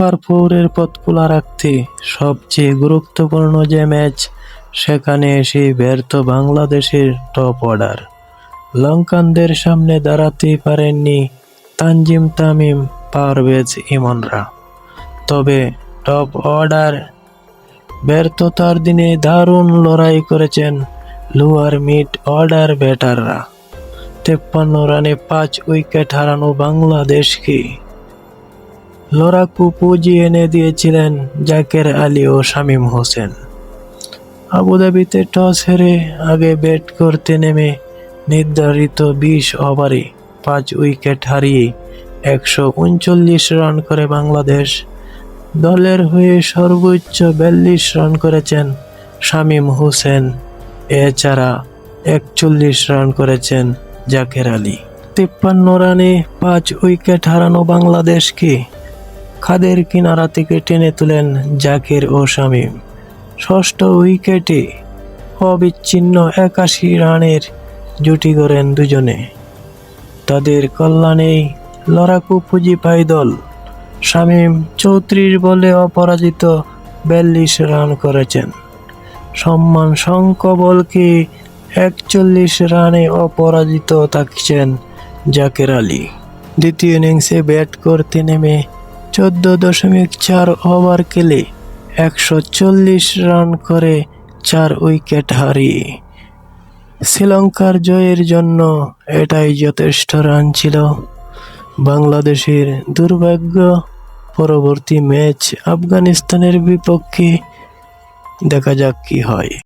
Super ফোরের পথ খোলা রাখতে সবচেয়ে গুরুত্বপূর্ণ যে ম্যাচ, সেখানে এসে ব্যর্থ বাংলাদেশের টপ অর্ডার। লঙ্কানদের সামনে দাঁড়াতেই পারেননি তানজিম তামিম, পারভেজ ইমনরা। তবে টপ অর্ডার ব্যর্থতার দিনে দারুণ লড়াই করেছেন লোয়ার মিড অর্ডার ব্যাটাররা। তেপ্পান্ন রানে পাঁচ উইকেট হারানো বাংলাদেশকে লড়াকু পুঁজি এনে দিয়েছিলেন জাকের আলী ও শামীম হোসেন। আবুধাবিতে টস হেরে আগে ব্যাট করতে নেমে নির্ধারিত বিশ ওভারে পাঁচ উইকেট হারিয়ে একশো উনচল্লিশ রান করে বাংলাদেশ। দলের হয়ে সর্বোচ্চ বিয়াল্লিশ রান করেছেন শামীম হোসেন। এছাড়া একচল্লিশ রান করেছেন জাকের আলী। তিপ্পান্ন রানে পাঁচ উইকেট হারানো বাংলাদেশকে খাদের কিনারা থেকে টেনে তুলেন জাকির ও শামীম। ষষ্ঠ উইকেটে অবিচ্ছিন্ন একাশি রানের জুটি করেন দুজনে। তাদের কল্যাণেই লড়াকু পুঁজি পায় দল। শামীম চৌত্রিশ বলে অপরাজিত বিয়াল্লিশ রান করেছেন। সম্মান শঙ্ক বলকে একচল্লিশ রানে অপরাজিত থাকছেন জাকের আলী। দ্বিতীয় ইনিংসে ব্যাট করতে নেমে চোদ্দ দশমিক চার ওভার খেলে একশো চল্লিশ রান করে চার উইকেট হারিয়ে। শ্রীলঙ্কার জয়ের জন্য এটাই যথেষ্ট রান ছিল। বাংলাদেশের দুর্ভাগ্য, পরবর্তী ম্যাচ আফগানিস্তানের বিপক্ষে দেখা যাক কি হয়।